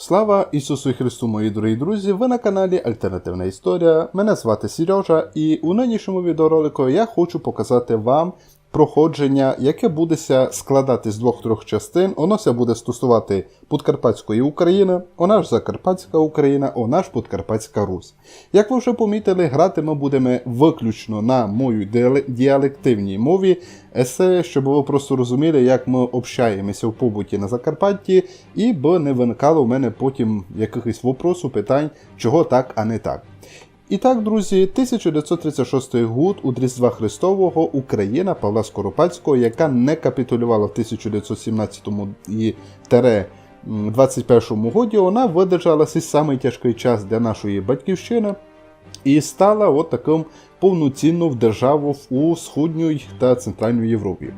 Слава Ісусу Христу, мої дорогі друзі! Ви на каналі Альтернативна Історія. Мене звати Сережа, і у нинішньому відеоролику я хочу показати вам проходження, яке буде складати з двох-трьох частин. Воно ся буде стосувати Подкарпатської України, вона ж Закарпатська Україна, вона ж Подкарпатська Русь. Як ви вже помітили, грати ми будемо виключно на мою діалективній мові. Есе, щоб ви просто розуміли, як ми общаємося в побуті на Закарпатті, і б не виникало в мене потім якихось вопросу, питань, чого так, а не так. І так, друзі, 1936 год у Різдва Христового Україна Павла Скоропадського, яка не капітулювала в 1917 і тере 21 годі, вона видержала цей самий тяжкий час для нашої батьківщини і стала от таким повноцінно в державу у Східній та Центральній Європі.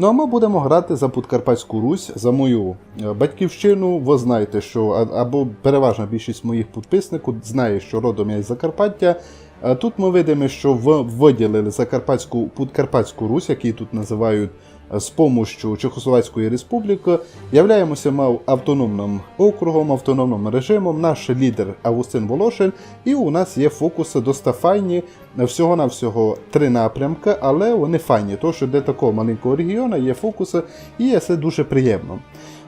Ну а ми будемо грати за Подкарпатську Русь, за мою е, батьківщину. Ви знаєте, що або переважна більшість моїх підписників знає, що родом я із Закарпаття. Тут ми видимо, що виділили Закарпатську Подкарпатську Русь, який тут називають з помощью Чехословацької республіки, являємося ми автономним округом, автономним режимом. Наш лідер Августин Волошин, і у нас є фокуси доста файні. Всього-навсього три напрямки, але вони файні, тому що для такого маленького регіону є фокуси, і це дуже приємно.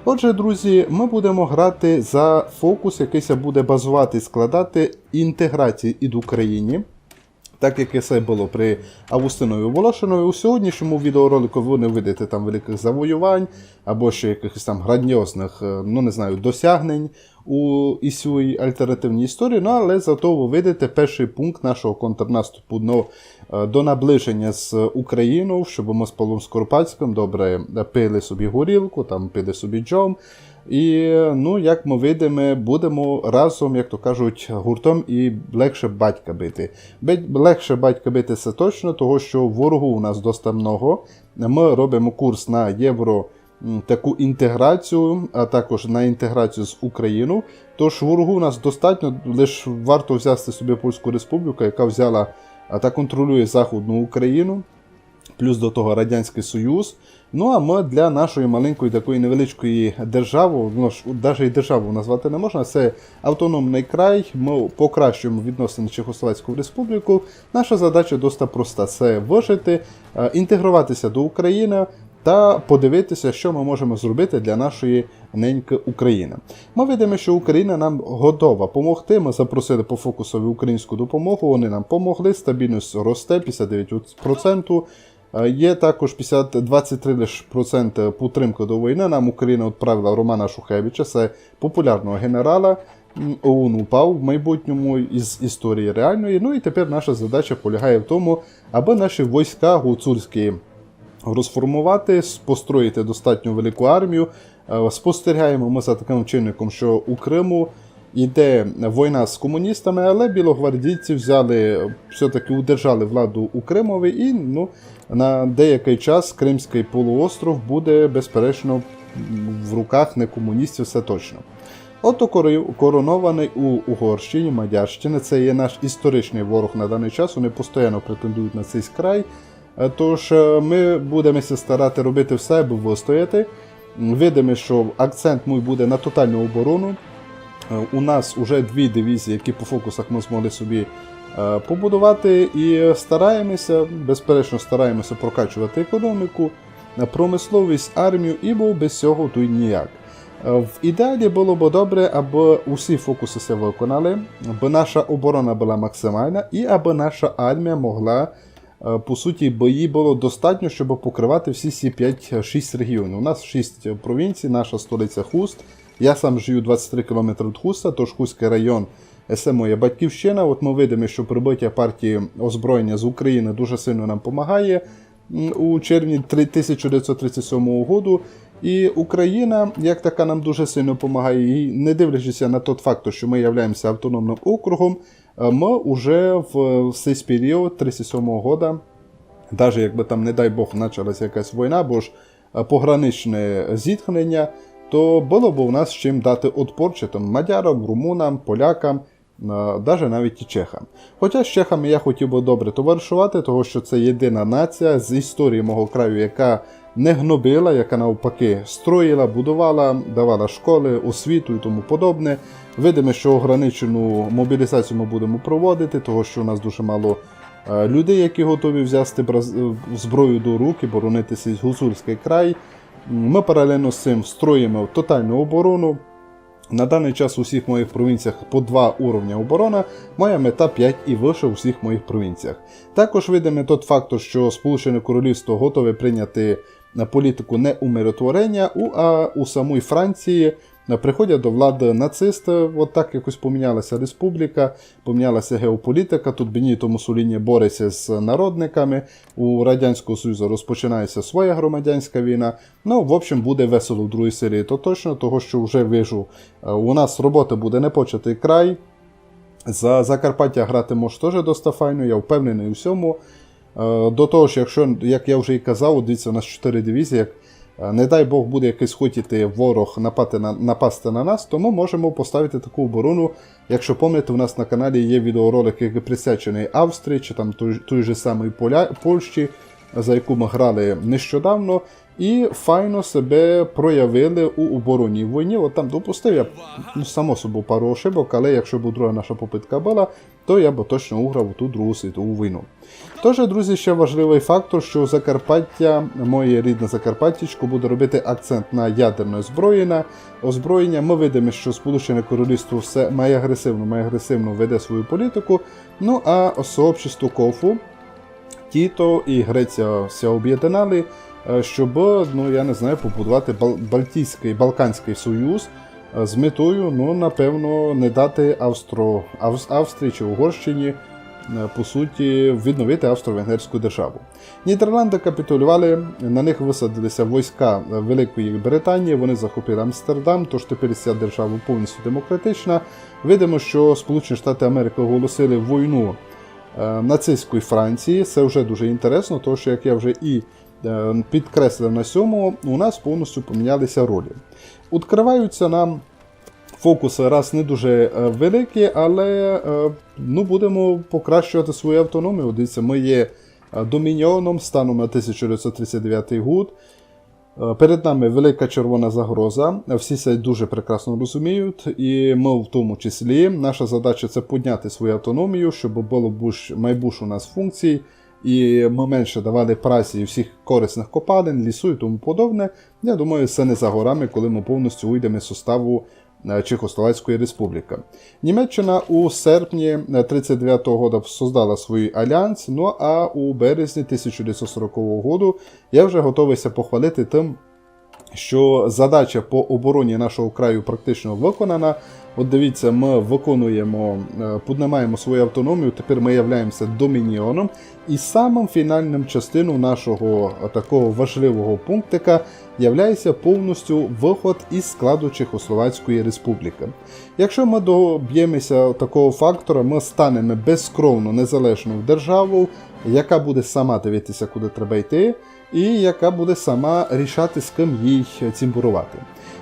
Отже, друзі, ми будемо грати за фокус, якийся буде базувати і складати інтеграції ід Україні. Так як це було при Августинові Волошинові, у сьогоднішньому відеоролику ви не видите там великих завоювань або ще якихось там грандіозних, е, ну не знаю, досягнень у ісюй альтернативній історії. Ну але зато ви видите перший пункт нашого контрнаступу ну, е, до наближення з Україною, щоб ми з Павлом Скоропадським добре пили собі горілку, там пили собі джом. І ну, як ми видимо, будемо разом, як то кажуть, гуртом і легше батька бити. Легше батька бити це точно, того що ворогу у нас доста много. Ми робимо курс на євро таку інтеграцію, а також на інтеграцію з Україною. Тож ворогу у нас достатньо, лише варто взяти собі Польську Республіку, яка взяла та контролює Західну Україну плюс до того Радянський Союз. Ну а ми для нашої маленької такої невеличкої держави, ну ж навіть державу назвати не можна, це автономний край. Ми покращуємо відносини Чехословацької Республіку. Наша задача доста проста: це вижити, е, інтегруватися до України. Та подивитися, що ми можемо зробити для нашої неньки України. Ми видимо, що Україна нам готова допомогти. Ми запросили по фокусові українську допомогу. Вони нам помогли. Стабільність росте 59%. Є також 50, 23 лише проценти підтримки до війни. Нам Україна відправила Романа Шухевича, це популярного генерала. ОУН упав в майбутньому із історії реальної. Ну і тепер наша задача полягає в тому, аби наші війська гуцульські розформувати, построїти достатньо велику армію. Е, Спостерігаємо ми за таким чинником, що у Криму йде війна з комуністами, але білогвардійці взяли, все-таки удержали владу у Кримові, і ну, на деякий час Кримський полуостров буде безперечно в руках не комуністів, все точно. Ото коронований у Угорщині, Мадярщини, це є наш історичний ворог на даний час. Вони постійно претендують на цей край. Е, Тож е, ми будемо старати робити все, аби вистояти. Видимо, що акцент мій буде на тотальну оборону. У нас вже дві дивізії, які по фокусах ми змогли собі е, побудувати, і стараємося, безперечно, стараємося прокачувати економіку, е, промисловість, армію, і бо без цього й ніяк. Е, В ідеалі було б добре, аби усі фокуси се виконали, аби наша оборона була максимальна, і аби наша армія могла, по суті, бої було достатньо, щоб покривати всі ці 5-6 регіонів. У нас 6 провінцій, наша столиця Хуст. Я сам живу 23 км від Хуста, тож Хустський район це моя батьківщина. От ми видимо, що прибиття партії озброєння з України дуже сильно нам допомагає у червні 1937 року. І Україна, як така, нам дуже сильно допомагає. І не дивлячись на той факт, що ми являємося автономним округом, е, ми вже в цей період 37 года, навіть якби там, не дай Бог, почалася якась війна, бо ж е, пограничне зіткнення, то було б у нас чим дати отпор мадярам, румунам, полякам, навіть навіть і чехам. Хоча з чехами я хотів би добре товаришувати, тому що це єдина нація з історії мого краю, яка не гнобила, яка навпаки строїла, будувала, давала школи, освіту і тому подобне. Видимо, що ограничену мобілізацію ми будемо проводити, того що у нас дуже мало е, людей, які готові взяти е, зброю до рук і боронити свій гуцульський край. Ми паралельно з цим встроїмо тотальну оборону. На даний час у всіх моїх провінціях по два уровня оборона, моя мета 5 і вище у всіх моїх провінціях. Також видиме тот факт, що Сполучене Королівство готове прийняти політику не умиротворення, а у самій Франції е, приходять до влади нацисти. От так якось помінялася республіка, помінялася геополітика. Тут Беніто Мусоліні бореться з народниками. У Радянського Союзу розпочинається своя громадянська війна. Ну, в общем, буде весело в другій серії. То точно, того що вже вижу. е, У нас робота буде не початий край. За Закарпаття грати може теж доста файно, я впевнений у всьому. Е, До того ж, якщо, як я вже і казав, дивіться, у нас 4 дивізії, як е, не дай Бог буде якийсь хотіти ворог напати на, напасти на нас, то ми можемо поставити таку оборону. Якщо пам'ятаєте, у нас на каналі є відеоролик, який присвячений Австрії чи там той, той же самої Польщі, за яку ми грали нещодавно, і файно себе проявили у оборонній війні. От там допустив я ну, само собою пару ошибок, але якщо б друга наша попитка була, то я б точно уграв у ту Другу світову війну. Тож, друзі, ще важливий фактор, що Закарпаття, моє рідне Закарпаттячко, буде робити акцент на ядерне озброєння. озброєння. Ми видимо, що Сполучене Королівство все має агресивно, має агресивно веде свою політику. Ну а сообщество Кофу, Тіто і Греція все об'єднали, е, щоб, ну я не знаю, побудувати Балтійський Балканський Союз е, з метою, ну, напевно, не дати Австро, Австрії чи Угорщині, е, по суті, відновити Австро-Венгерську державу. Нідерланди капітулювали, на них висадилися війська Великої Британії, вони захопили Амстердам, тож тепер ця держава повністю демократична. Видимо, що Сполучені Штати Америки оголосили війну нацистської Франції. Це вже дуже інтересно, тому що, як я вже і е, підкреслив на сьому, у нас повністю помінялися ролі. Відкриваються нам фокуси раз не дуже е, великі, але е, ну, будемо покращувати свою автономію. Дивіться, ми є е, домініоном станом на 1939 год. Е, Перед нами велика червона загроза. Всі це дуже прекрасно розуміють, і ми в тому числі. Наша задача це підняти свою автономію, щоб було буш, майбуш у нас функцій, і ми менше давали праці всіх корисних копалин, лісу і тому подобне. Я думаю, це не за горами, коли ми повністю уйдемо з составу Чехословацької республіки. Німеччина у серпні 39-го року создала свій альянс, ну а у березні 1940 року я вже готовийся похвалити тим, що задача по обороні нашого краю практично виконана. От дивіться, ми виконуємо, е, піднімаємо свою автономію, тепер ми являємося домініоном. І самим фінальним частиною нашого е, такого важливого пунктика являється повністю виход із складу Чехословацької республіки. Якщо ми доб'ємося такого фактора, ми станемо безкровно незалежною державою, яка буде сама дивитися, куди треба йти, і яка буде сама рішати, з ким їй цімбурувати.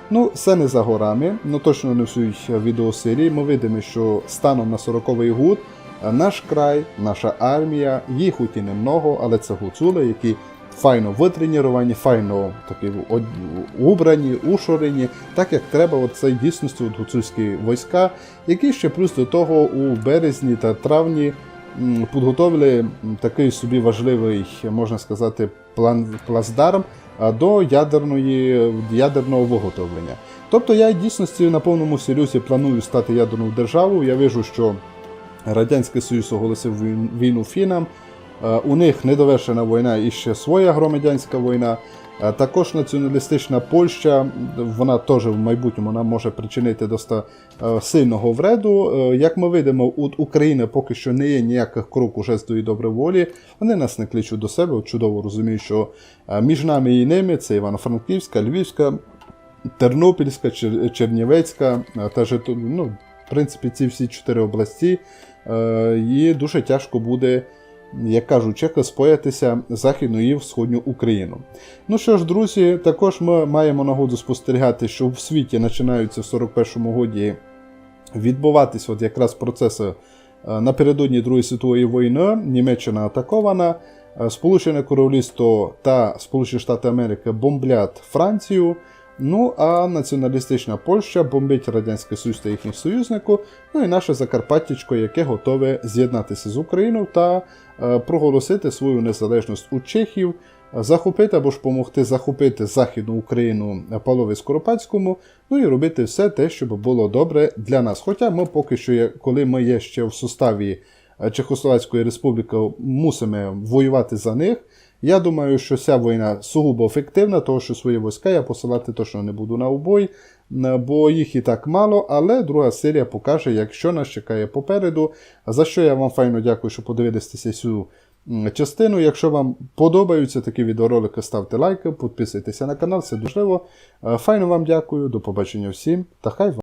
Ну, це не за горами, ну точно не в цій відеосерії. Ми видимо, що станом на 40-й год е, наш край, наша армія, їх хоч і немного, але це гуцули, які файно витреніровані, файно такі убрані, ушорені, так як треба, от це дійсності гуцульські війська, які ще плюс до того у березні та травні підготовили такий собі важливий, можна сказати, план плацдарм до ядерної, ядерного виготовлення. Тобто я дійсності на повному серйозі планую стати ядерною державою. Я вижу, що Радянський Союз оголосив війну фінам. У них недовершена війна і ще своя громадянська війна. Також націоналістична Польща, вона теж в майбутньому нам може причинити доста е, сильного вреду. Е, Як ми видимо, у України поки що не є ніяких кроків жесту і доброї волі. Вони нас не кличуть до себе. Чудово розуміють, що е, між нами і ними це Івано-Франківська, Львівська, Тернопільська, Чернівецька та Жито... ну, в принципі, ці всі чотири області. І дуже тяжко буде, як кажуть, чеки споятися Західну і Сходню Україну. Ну що ж, друзі, також ми маємо нагоду спостерігати, що в світі починаються в 41-му годі відбуватись от якраз процеси е, напередодні Другої світової війни. Німеччина атакована. Е, Сполучене Королівство та Сполучені Штати Америки бомблять Францію. Ну а націоналістична Польща бомбить Радянський Союз та їхніх союзників, ну і наше Закарпаттячко, яке готове з'єднатися з Україною та е, проголосити свою незалежність у Чехів, захопити або ж допомогти захопити Західну Україну Павлові Скоропадському, ну і робити все те, щоб було добре для нас. Хоча ми поки що, коли ми є ще в составі е, Чехословацької республіки, мусимо воювати за них. Я думаю, що ця війна сугубо ефективна, тому що свої війська я посилати точно не буду на обой, бо їх і так мало, але друга серія покаже, якщо нас чекає попереду. За що я вам файно дякую, що подивилися цю частину. Якщо вам подобаються такі відеоролики, ставте лайки, підписуйтеся на канал, це дуже важливо. Е, Файно вам дякую, до побачення всім та хай вам.